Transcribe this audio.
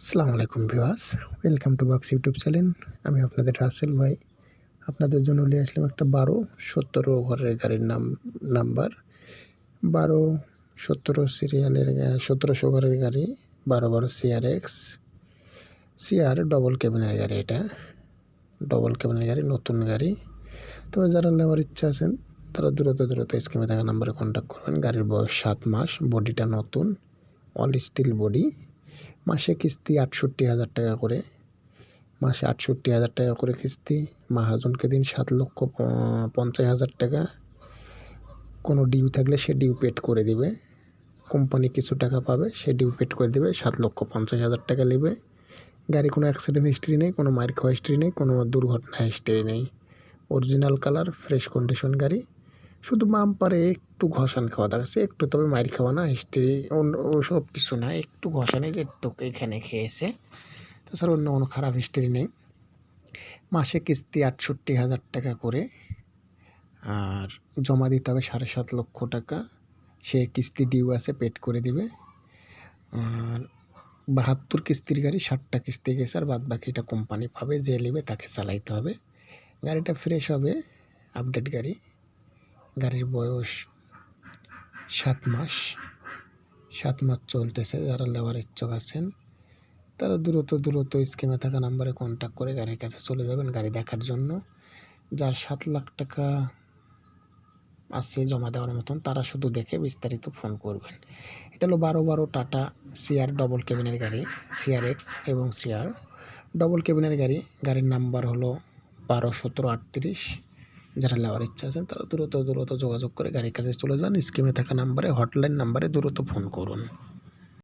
আসসালামু আলাইকুম viewers welcome to box YouTube channel. আমি আপনাদের রাসেল ভাই। আপনাদের জন্য নিয়ে আসলাম একটা বারো সত্তর ওভারের গাড়ির নাম, নাম্বার। বারো সতেরো সিরিয়ালের সতেরোশো ওভারের গাড়ি, বারো বারো সিআর এক্স সিআর ডবল কেবিনের গাড়ি এটা। ডবল কেবিনের গাড়ি, নতুন গাড়ি। তবে যারা নেওয়ার ইচ্ছা আছেন, তারা দ্রুত দ্রুত স্কিমে থাকা নাম্বারে কন্ট্যাক্ট করবেন। গাড়ির বয়স সাত মাস বডিটা নতুন অল স্টিল বডি মাসে কিস্তি আটষট্টি হাজার টাকা করে। মাসে আটষট্টি হাজার টাকা করে কিস্তি। মাহাজনকে দিন সাত লক্ষ পঞ্চাশ হাজার টাকা। কোনো ডিউ থাকলে সে ডিউ পেড করে দিবে। কোম্পানি কিছু টাকা পাবে, সে ডিউ পেড করে দেবে। সাত লক্ষ, পঞ্চাশ হাজার টাকা নেবে। গাড়ি কোনো অ্যাক্সিডেন্ট হিস্ট্রি নেই, কোনো মায়ের খাওয়া হিস্ট্রি নেই, কোনো দুর্ঘটনা হিস্ট্রি নেই। অরিজিনাল কালার ফ্রেশ কন্ডিশন গাড়ি। শুধু বাম পারে, একটু ঘষান খাওয়া দেখাচ্ছে একটু তবে মাইর খাওয়া না হিস্ট্রি সব কিছু না, একটু ঘষানে যে একটু এখানে খেয়েছে। তাছাড়া অন্য কোনো খারাপ হিস্ট্রি নেই। মাসে কিস্তি আটষট্টি হাজার টাকা করে, আর জমা দিতে হবে সাড়ে সাত লক্ষ টাকা। সে কিস্তি ডিউ আছে পেড করে দিবে। আর বাহাত্তর কিস্তির গাড়ি, ষাটটা কিস্তি গেছে, আর বাদ বাকিটা কোম্পানি পাবে, যে নেবে তাকে চালাইতে হবে। গাড়িটা ফ্রেশ হবে আপডেট গাড়ি। গাড়ির বয়স সাত মাস। সাত মাস চলতেছে, যারা নেওয়ার ইচ্ছুক আছেন তারা দ্রুত দ্রুত স্কিমে থাকা নাম্বারে কন্ট্যাক্ট করে গাড়ির কাছে চলে যাবেন গাড়ি দেখার জন্য। যার সাত লাখ টাকা আছে জমা দেওয়ার মতন, তারা শুধু দেখে বিস্তারিত ফোন করবেন। এটা হলো বারো বারো টাটা সিআর ডবল কেবিনের গাড়ি সিআর এক্স এবং সিআর ডবল কেবিনের গাড়ি, গাড়ির নাম্বার হলো বারো সতেরো আটত্রিশ। যারা লেওয়ার ইচ্ছা আছেন, তারা দ্রুত দ্রুত যোগাযোগ করে গাড়ির কাছে চলে যান। স্কিমে থাকা নাম্বারে, হটলাইন নাম্বারে দ্রুত ফোন করুন।